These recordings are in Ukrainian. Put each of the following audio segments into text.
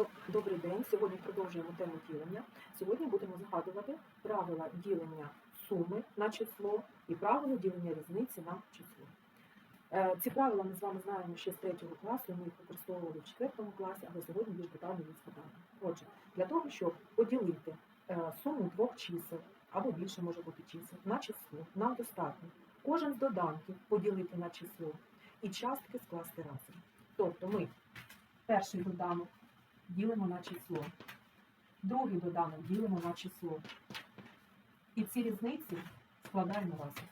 Доб- Добрий день. Сьогодні продовжуємо тему ділення. Сьогодні будемо згадувати правила ділення суми на число і правила ділення різниці на число. Е, Ці правила ми з вами знаємо ще з третього класу. Ми їх використовували в четвертому класі, але сьогодні більш детально їх згадаємо. Отже, для того, щоб поділити е, суму двох чисел або більше може бути чисел на число, нам достатньо кожен з доданків поділити на число і частки скласти разом. Тобто ми перший доданок ділимо на число, другий доданок ділимо на число. І ці різниці складаємо разом.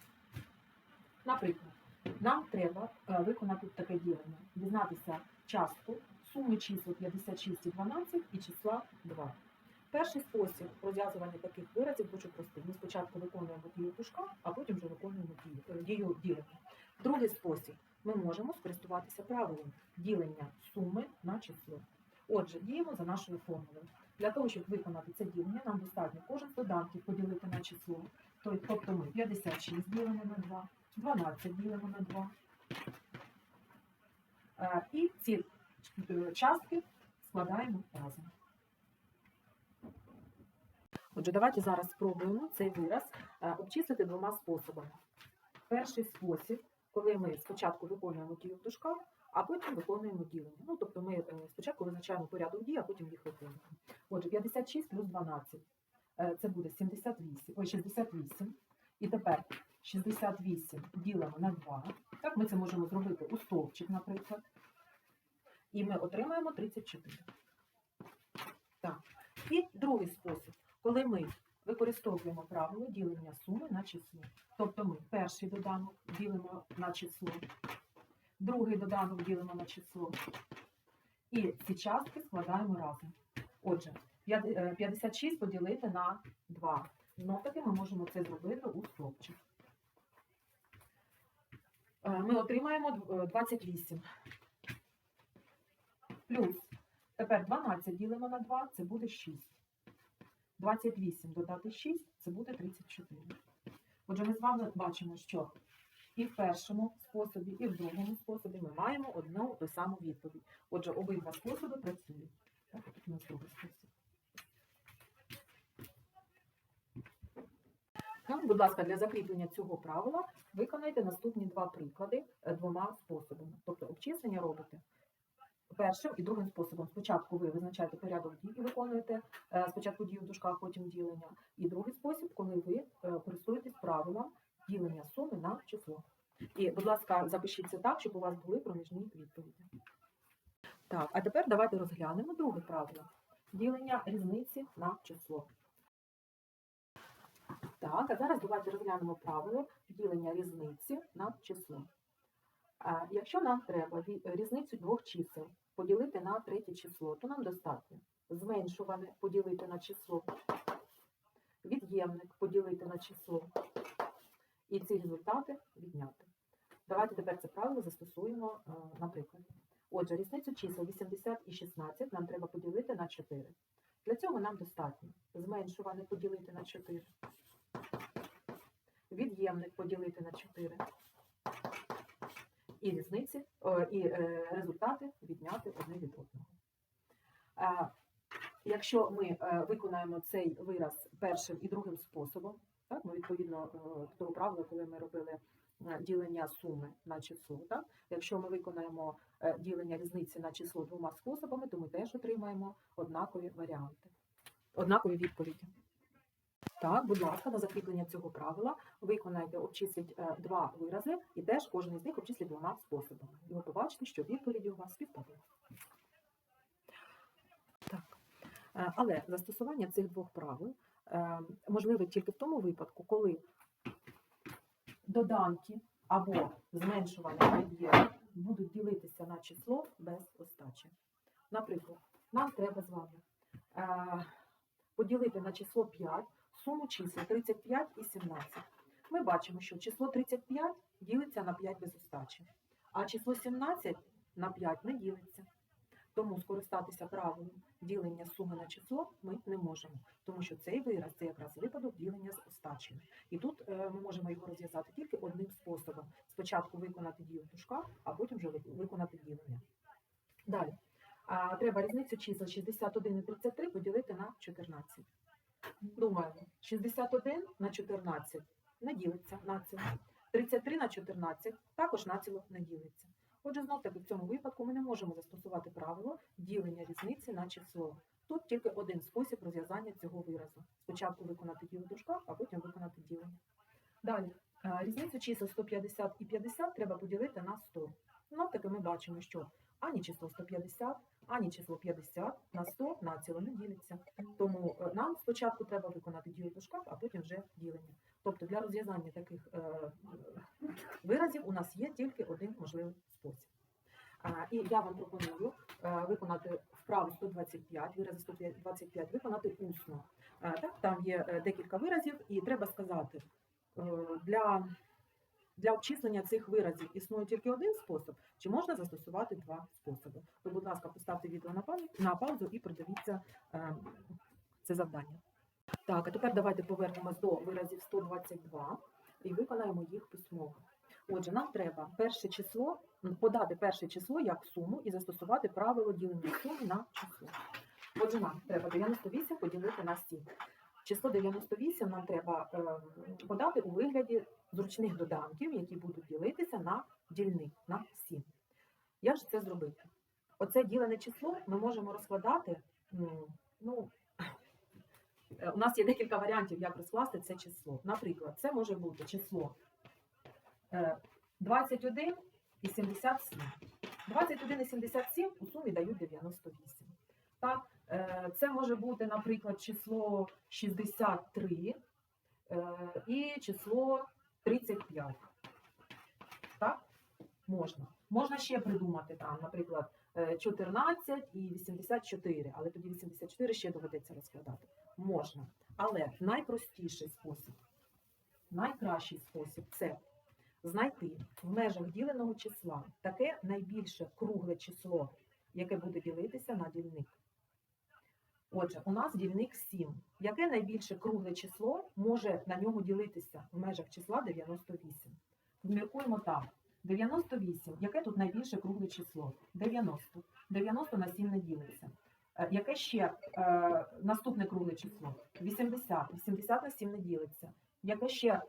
Наприклад, нам треба е, виконати таке ділення, дізнатися частку суми чисел 56 і 12 і числа 2. Перший спосіб розв'язування таких виразів дуже простий. Ми спочатку виконуємо дію дужка, а потім вже виконуємо дію, е, ділення. Другий спосіб ми можемо скористуватися правилом ділення суми на число. Отже, діємо за нашою формулою. Для того, щоб виконати це ділення, нам достатньо кожен з доданків поділити на число. Тобто ми 56 ділимо на 2, 12 ділимо на 2. Е, І ці е, частки складаємо разом. Отже, давайте зараз спробуємо цей вираз е, обчислити двома способами. Перший спосіб, коли ми спочатку виконуємо дію в дужках, а потім виконуємо ділення. Ну, тобто ми е, спочатку визначаємо порядок дій, а потім їх виконуємо. Отже, 56 плюс 12 е, це буде 78, ой, 68. І тепер 68 ділимо на 2. Так, ми це можемо зробити у стовпчик, наприклад. І ми отримаємо 34. Так. І другий спосіб, коли ми використовуємо правило ділення суми на число. Тобто ми перший доданок ділимо на число, другий доданок ділимо на число. І ці частки складаємо разом. Отже, е, 56 поділити на 2. Знов таки ми можемо це зробити у стовпчик. Е, Ми отримаємо е, 28. Плюс тепер 12 ділимо на 2, це буде 6. 28 додати 6 це буде 34. Отже, ми з вами бачимо, що і в першому способі, і в другому способі ми маємо одну ту саму відповідь. Отже, обидва способи працюють. Так, тут у нас другий спосіб. Так, будь ласка, для закріплення цього правила виконайте наступні два приклади е, двома способами. Тобто обчислення робите першим і другим способом. Спочатку ви визначаєте порядок дій і виконуєте е, спочатку дію в дужках, потім ділення. І другий спосіб, коли ви е, користуєтесь правилом ділення суми на число. І, будь ласка, запишіть це так, щоб у вас були проміжні відповіді. Так, а тепер давайте розглянемо друге правило ділення різниці на число. Так, а зараз давайте розглянемо правило ділення різниці на число. Якщо нам треба різницю двох чисел поділити на третє число, то нам достатньо зменшуване поділити на число, від'ємник поділити на число і ці результати відняти. Давайте тепер це правило застосуємо е, на прикладі. Отже, різницю чисел 80 і 16 нам треба поділити на 4. Для цього нам достатньо зменшуване поділити на 4, від'ємник поділити на 4 і різниці, і е, результати відняти одне від одного. Е, Якщо ми виконаємо цей вираз першим і другим способом, так, ну, відповідно е, до того правила, коли ми робили е, ділення суми на число, так, якщо ми виконаємо е, ділення різниці на число двома способами, то ми теж отримаємо однакові варіанти, однакові відповіді. Так, будь ласка, на закріплення цього правила виконайте, обчисліть е, два вирази і теж кожен із них обчисліть двома способами. І ви побачите, що відповіді у вас співпадуть. Так. Е, Але застосування цих двох правил е, можливе тільки в тому випадку, коли доданки або зменшування від'ємник будуть ділитися на число без остачі. Наприклад, нам треба з вами е, поділити на число 5 суму чисел 35 і 17. Ми бачимо, що число 35 ділиться на 5 без остачі, а число 17 на 5 не ділиться. Тому скористатися правилом ділення суми на число ми не можемо, тому що цей вираз це якраз випадок ділення з остачею. І тут е, ми можемо його розв'язати тільки одним способом: спочатку виконати дію в дужках, а потім вже виконати ділення. Далі. Треба різницю чисел 61 і 33 поділити на 14. Думаємо, 61 на 14 не ділиться націло. 33 на 14 також націло не ділиться. Отже, знов таки в цьому випадку ми не можемо застосувати правило ділення різниці на число. Тут тільки один спосіб розв'язання цього виразу. Спочатку виконати дію в а потім виконати ділення. Далі, е, різницю чисел 150 і 50 треба поділити на 100. Знов таки ми бачимо, що ані число 150, ані число 50 на 100 націло не ділиться. Тому е, нам спочатку треба виконати дію в дужках, а потім вже ділення. Тобто для розв'язання таких е, виразів у нас є тільки один можливий спосіб. І я вам пропоную е, виконати вправу 125, вирази 125 виконати усно. Так, там є е, декілька виразів, і треба сказати, для, для обчислення цих виразів існує тільки один спосіб, чи можна застосувати два способи. То, будь ласка, поставте відео на, паузу і придивіться е, це завдання. Так, а тепер давайте повернемось до виразів 122 і виконаємо їх письмово. Отже, нам треба перше число, подати перше число як суму і застосувати правило ділення суми на число. Отже, нам треба 98 поділити на 7. Число 98 нам треба е, подати у вигляді зручних доданків, які будуть ділитися на дільник, на 7. Як ж це зробити? Оце ділене число ми можемо розкладати. Ну, у нас є декілька варіантів, як розкласти це число. Наприклад, це може бути число е, 21 і 77. 21 і 77 у сумі дають 98. Так? Е, Це може бути, наприклад, число 63 е, і число 35. Так? Можна. Можна ще придумати там, наприклад, е, 14 і 84, але тоді 84 ще доведеться розкладати. Можна. Але найпростіший спосіб, найкращий спосіб це знайти в межах діленого числа таке найбільше кругле число, яке буде ділитися на дільник. Отже, у нас дільник 7. Яке найбільше кругле число може на нього ділитися в межах числа 98? Міркуємо так. 98. Яке тут найбільше кругле число? 90. 90 на 7 не ділиться. Е, Яке ще е, наступне кругле число? 80. 80 на 7 не ділиться. Яке ще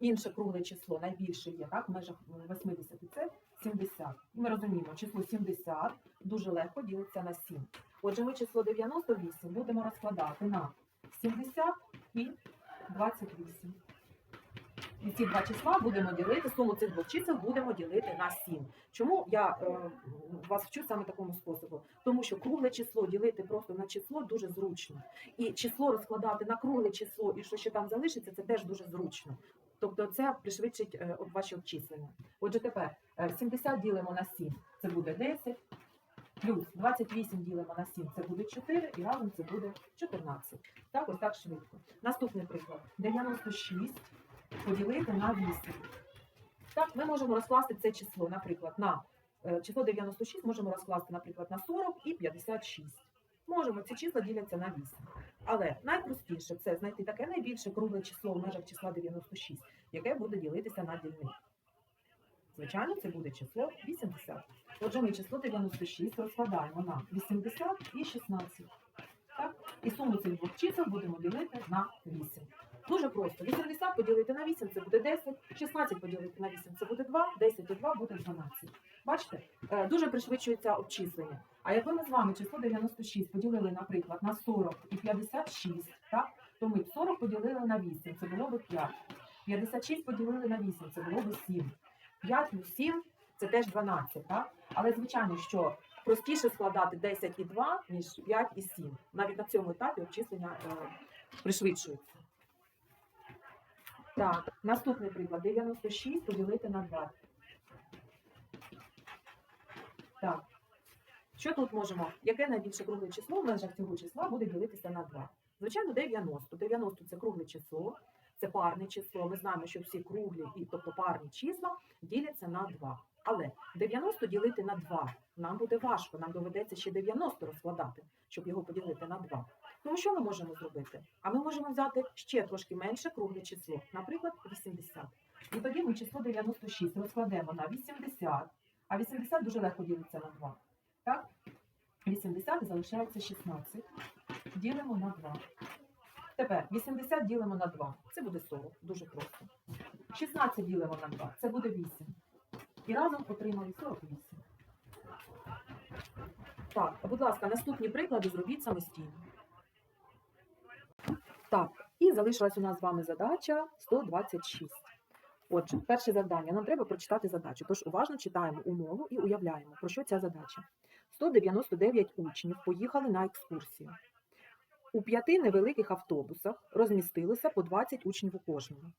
інше кругле число, найбільше є, так, в межах 80, це 70. І ми розуміємо, число 70 дуже легко ділиться на 7. Отже, ми число 98 будемо розкладати на 70 і 28. І ці два числа будемо ділити, суму цих двох чисел будемо ділити на 7. Чому я е, вас вчу саме такому способу? Тому що кругле число ділити просто на число дуже зручно. І число розкладати на кругле число, і що ще там залишиться, це теж дуже зручно. Тобто це пришвидшить е, ваші обчислення. Отже, тепер е, 70 ділимо на 7, це буде 10, плюс 28 ділимо на 7, це буде 4, і разом це буде 14. Так, ось так швидко. Наступний приклад. 96 поділити на 8. Так, ми можемо розкласти це число, наприклад, на е, число 96 можемо розкласти, наприклад, на 40 і 56. Можемо, ці числа діляться на 8. Але найпростіше це знайти таке найбільше кругле число в межах числа 96, яке буде ділитися на дільник. Звичайно, це буде число 80. Отже, ми число 96 розкладаємо на 80 і 16. Так? І суму цих двох чисел будемо ділити на 8. Дуже просто. 80 поділити на 8 це буде 10, 16 поділити на 8 це буде 2, 10 і 2 буде 12. Бачите? Е, Дуже пришвидшується обчислення. А якби ми з вами число 96 поділили, наприклад, на 40 і 56, так? то ми б 40 поділили на 8, це було б 5. 56 поділили на 8, це було б 7. 5 плюс 7 це теж 12, так? Але звичайно, що простіше складати 10 і 2, ніж 5 і 7. Навіть на цьому етапі обчислення е, пришвидшується. Так, наступний приклад. 96 поділити на 20. Так. Що тут можемо? Яке найбільше кругле число в межах цього числа буде ділитися на 2? Звичайно, 90. 90 це кругле число, це парне число. Ми знаємо, що всі круглі, і тобто парні числа діляться на 2. Але 90 ділити на 2 нам буде важко, нам доведеться ще 90 розкладати, щоб його поділити на 2. Тому що ми можемо зробити? А ми можемо взяти ще трошки менше кругле число, наприклад, 80. І тоді ми число 96 розкладемо на 80, а 80 дуже легко ділиться на 2. Так? 80 і залишається 16. Ділимо на 2. Тепер 80 ділимо на 2. Це буде 40. Дуже просто. 16 ділимо на 2. Це буде 8. І разом отримали 48. Так, будь ласка, наступні приклади зробіть самостійно. Так, і залишилась у нас з вами задача 126. Отже, перше завдання. Нам треба прочитати задачу. Тож уважно читаємо умову і уявляємо, про що ця задача. 199 учнів поїхали на екскурсію. У п'яти невеликих автобусах розмістилося по 20 учнів у кожному.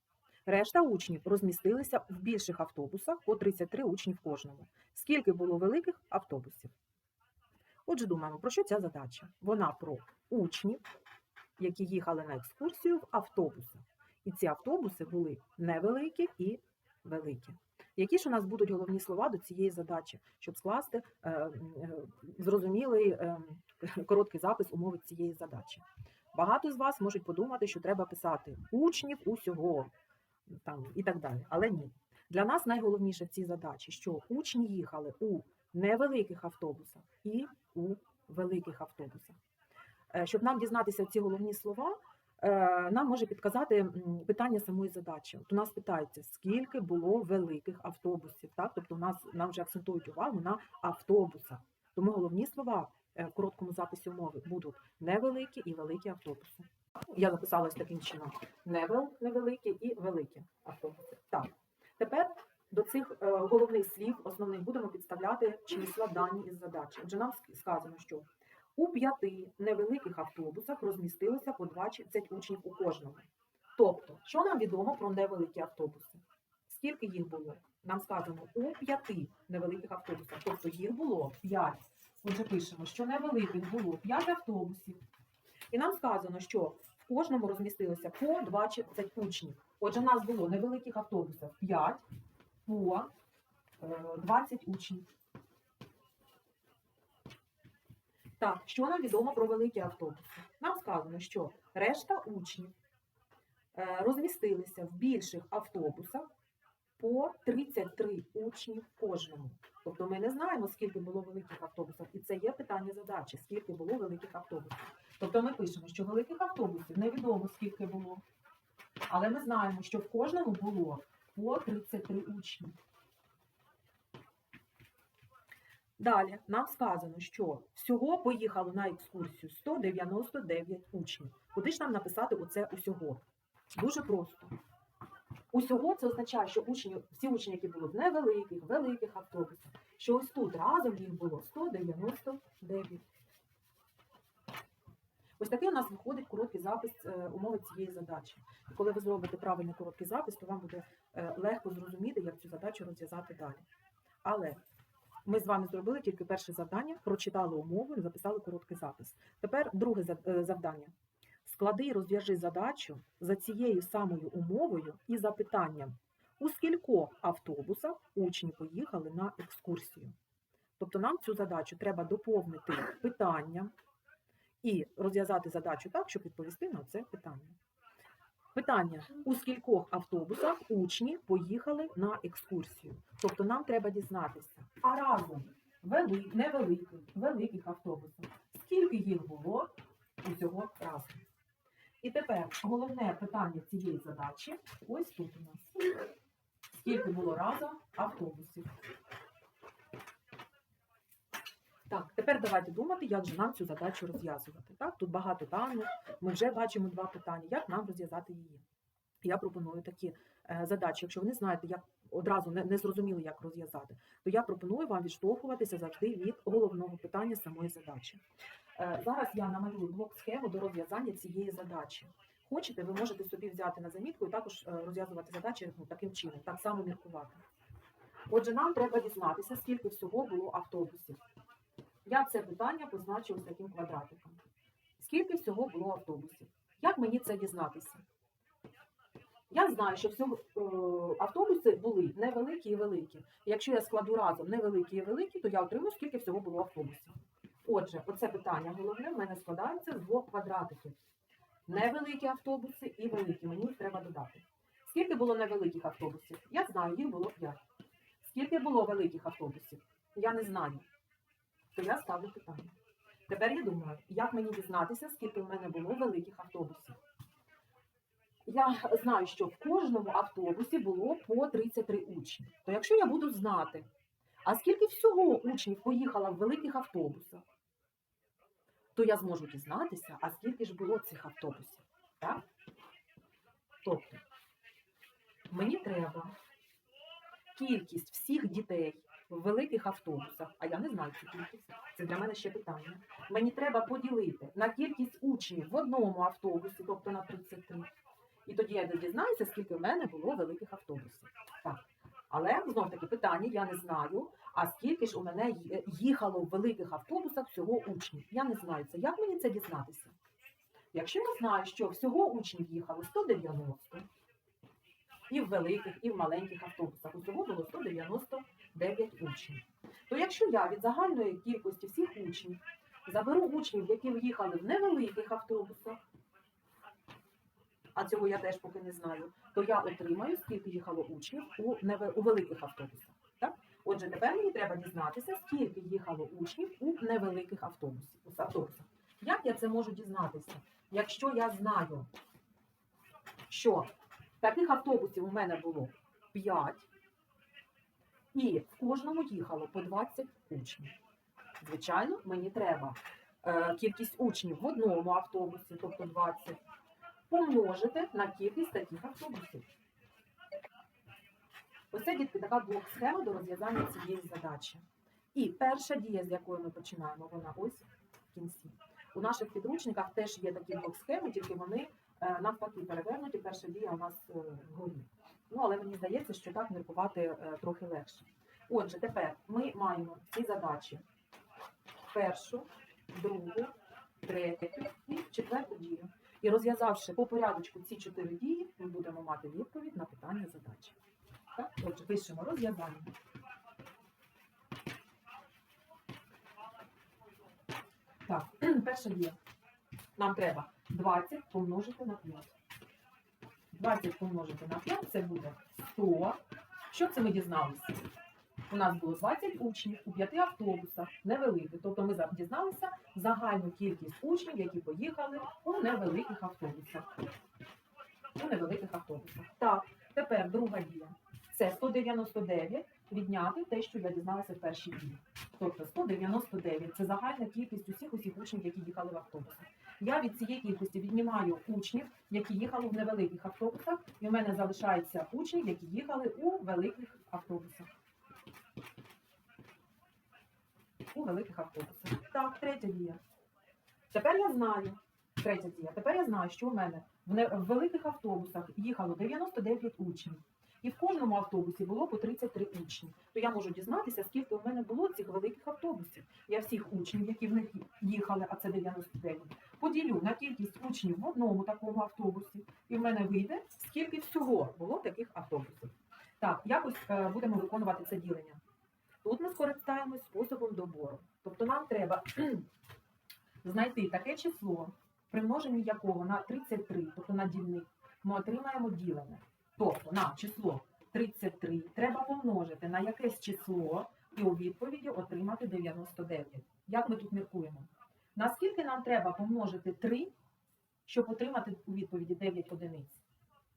Решта учнів розмістилися в більших автобусах по 33 учнів кожному. Скільки було великих автобусів? Отже, думаємо, про що ця задача? Вона про учнів, які їхали на екскурсію в автобусах. І ці автобуси були невеликі і великі. Які ж у нас будуть головні слова до цієї задачі, щоб скласти е, е, зрозумілий е, короткий запис умови цієї задачі? Багато з вас можуть подумати, що треба писати учнів усього там, і так далі. Але ні. Для нас найголовніше в цій задачі, що учні їхали у невеликих автобусах і у великих автобусах. Е, Щоб нам дізнатися ці головні слова, е, нам може підказати питання самої задачі. От у нас питається, скільки було великих автобусів. Так? Тобто у нас нам вже акцентують увагу на автобусах. Тому головні слова е, в короткому записі умови будуть невеликі і великі автобуси. Я записала таким чином: невел, невеликі і великі автобуси. Так, тепер до цих головних слів основних будемо підставляти числа дані із задачі. Отже, нам сказано, що у п'яти невеликих автобусах розмістилося по 20 учнів у кожному. Тобто, що нам відомо про невеликі автобуси? Скільки їх було? Нам сказано у п'яти невеликих автобусах. Тобто їх було 5. Отже, пишемо, що невеликих було 5 автобусів. І нам сказано, що в кожному розмістилося по 20 учнів. Отже, в нас було невеликих автобусів 5 по е, 20 учнів. Так, що нам відомо про великі автобуси? Нам сказано, що решта учнів е, розмістилися в більших автобусах по 33 учні кожному. Тобто ми не знаємо, скільки було великих автобусів, і це є питання задачі, скільки було великих автобусів. Тобто ми пишемо, що великих автобусів невідомо скільки було, але ми знаємо, що в кожному було по 33 учні. Далі нам сказано, що всього поїхало на екскурсію 199 учнів. Куди ж нам написати оце усього? Дуже просто. Усього це означає, що учні, всі учні, які були в невеликих, великих автобусах, що ось тут разом їх було 199. Ось такий у нас виходить короткий запис е, умови цієї задачі. І коли ви зробите правильний короткий запис, то вам буде е, легко зрозуміти, як цю задачу розв'язати далі. Але ми з вами зробили тільки перше завдання, прочитали умову і записали короткий запис. Тепер друге е, завдання. Склади і розв'яжи задачу за цією самою умовою і запитанням, у скількох автобусах учні поїхали на екскурсію. Тобто нам цю задачу треба доповнити питанням і розв'язати задачу так, щоб відповісти на це питання. Питання: у скількох автобусах учні поїхали на екскурсію? Тобто нам треба дізнатися, а разом вели, невеликих, великих автобусів, скільки їх було усього разом? І тепер головне питання цієї задачі ось тут у нас. Скільки було разом автобусів? Так, тепер давайте думати, як же нам цю задачу розв'язувати. Так, тут багато даних, ми вже бачимо два питання, як нам розв'язати її. Я пропоную такі е, задачі. Якщо ви не знаєте, як одразу не, не зрозуміли, як розв'язати, то я пропоную вам відштовхуватися завжди від головного питання самої задачі. Е, зараз я намалюю блок схему до розв'язання цієї задачі. Хочете, ви можете собі взяти на замітку і також е, розв'язувати задачі ну, таким чином, так само міркувати. Отже, нам треба дізнатися, скільки всього було автобусів. Я це питання позначу ось таким квадратиком. Скільки всього було автобусів? Як мені це дізнатися? Я знаю, що всього е, автобуси були невеликі і великі. Якщо я складу разом невеликі і великі, то я отримаю, скільки всього було автобусів. Отже, оце питання головне в мене складається з двох квадратиків. Невеликі автобуси і великі. Мені їх треба додати. Скільки було невеликих автобусів? Я знаю, їх було 5. Скільки було великих автобусів? Я не знаю. То я ставлю питання. Тепер я думаю, як мені дізнатися, скільки в мене було великих автобусів. Я знаю, що в кожному автобусі було по 33 учні. То якщо я буду знати, а скільки всього учнів поїхало в великих автобусах, то я зможу дізнатися, а скільки ж було цих автобусів. Так? Тобто, мені треба кількість всіх дітей в великих автобусах, а я не знаю цю кількість. Це для мене ще питання. Мені треба поділити на кількість учнів в одному автобусі, тобто на 33. І тоді я дізнаюся, скільки в мене було великих автобусів. Так. Але знов таки питання, я не знаю. А скільки ж у мене їхало в великих автобусах всього учнів? Я не знаю це. Як мені це дізнатися? Якщо я знаю, що всього учнів їхало 190, і в великих, і в маленьких автобусах, усього було 199 учнів. То якщо я від загальної кількості всіх учнів заберу учнів, які в'їхали в невеликих автобусах, а цього я теж поки не знаю, то я отримаю, скільки їхало учнів у, неве- у великих автобусах. Так? Отже, тепер мені треба дізнатися, скільки їхало учнів у невеликих автобусах. Як я це можу дізнатися? Якщо я знаю, що таких автобусів у мене було 5, і в кожному їхало по 20 учнів. Звичайно, мені треба е, кількість учнів в одному автобусі, тобто 20, помножити на кількість таких автобусів. Ось це така блок-схема до розв'язання цієї задачі. І перша дія, з якої ми починаємо, вона ось в кінці. У наших підручниках теж є такі блок-схеми, тільки вони е, навпаки перевернуті. Перша дія у нас е, вгорі. Ну, але мені здається, що так міркувати е, трохи легше. Отже, тепер ми маємо ці задачі: першу, другу, третю і четверту дію. І розв'язавши по порядочку ці чотири дії, ми будемо мати відповідь на питання задачі. Так? Отже, пишемо розв'язання. Так, перша дія. Нам треба 20 помножити на 5. 20 помножити на 5 це буде 100. Що це ми дізналися? У нас було 20 учнів у 5 автобусах, невеликих. Тобто ми дізналися загальну кількість учнів, які поїхали у невеликих автобусах. У невеликих автобусах. Так, тепер друга дія. Це 199 відняти те, що я дізналася в першій дії. Тобто 199 це загальна кількість усіх усіх учнів, які їхали в автобусах. Я від цієї кількості віднімаю учнів, які їхали в невеликих автобусах, і в мене залишаються учні, які їхали у великих автобусах. У великих автобусах. Так, третя дія. Тепер я знаю. Третя дія. Тепер я знаю, що у мене в, великих автобусах їхало 99 учнів. І в кожному автобусі було по 33 учні. То я можу дізнатися, скільки у мене було цих великих автобусів. Я всіх учнів, які в них їхали, а це 99, поділю на кількість учнів в одному такому автобусі, і в мене вийде, скільки всього було таких автобусів. Так, якось е, будемо виконувати це ділення. Тут ми скористаємось способом добору. Тобто нам треба знайти таке число, при множенні якого на 33, тобто на дільник, ми отримаємо ділення. Тобто на число 33 треба помножити на якесь число і у відповіді отримати 99. Як ми тут міркуємо? Наскільки нам треба помножити 3, щоб отримати у відповіді 9 одиниць?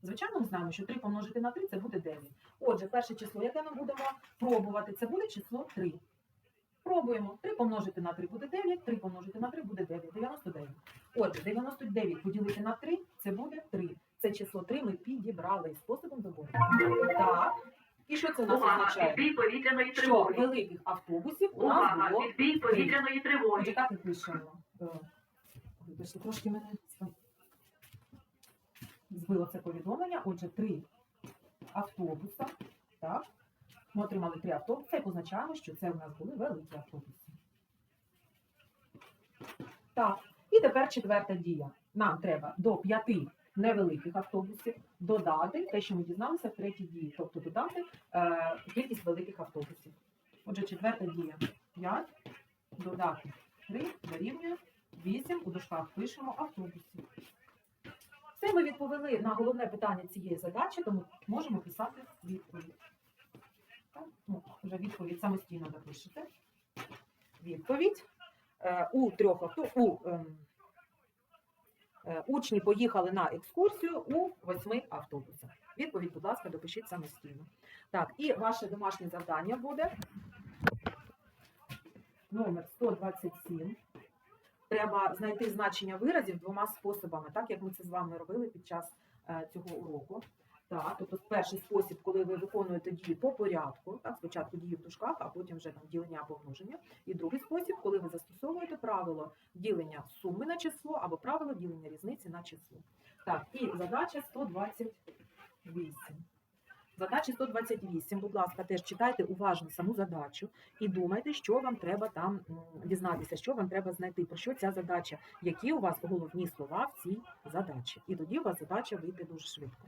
Звичайно, ми знаємо, що 3 помножити на 3 це буде 9. Отже, перше число, яке ми будемо пробувати, це буде число 3. Пробуємо. 3 помножити на 3 буде 9, 3 помножити на 3 буде 9, 99. Отже, 99 поділити на 3 це буде 3. Це число 3 ми підібрали способом добору. Так. І що це у нас Увага, означає? відбій повітряної Що тривоги. великих автобусів у нас Увага, було відбій повітряної тривоги. так і пишемо. Е, Вибачте, трошки мене збило це повідомлення. Отже, три автобуса. Так. Ми отримали три автобуси і позначаємо, що це у нас були великі автобуси. Так. І тепер четверта дія. Нам треба до п'яти невеликих автобусів додати те, що ми дізналися в третій дії, тобто додати е, кількість великих автобусів. Отже, четверта дія. 5 додати 3 дорівнює 8 у дужках пишемо автобусів. Все ми відповіли на головне питання цієї задачі, тому можемо писати відповідь. Так? Ну, вже відповідь самостійно запишете. Відповідь. е, у трьох авто ем, учні поїхали на екскурсію у восьми автобусах. Відповідь, будь ласка, допишіть самостійно. Так, і ваше домашнє завдання буде номер 127. Треба знайти значення виразів двома способами, так як ми це з вами робили під час е, цього уроку. Так, тобто перший спосіб, коли ви виконуєте дії по порядку, так, спочатку дії в дужках, а потім вже там ділення або множення. І другий спосіб, коли ви застосовуєте правило ділення суми на число або правило ділення різниці на число. Так, і задача 128. Задача 128, будь ласка, теж читайте уважно саму задачу і думайте, що вам треба там дізнатися, що вам треба знайти, про що ця задача, які у вас головні слова в цій задачі. І тоді у вас задача вийде дуже швидко.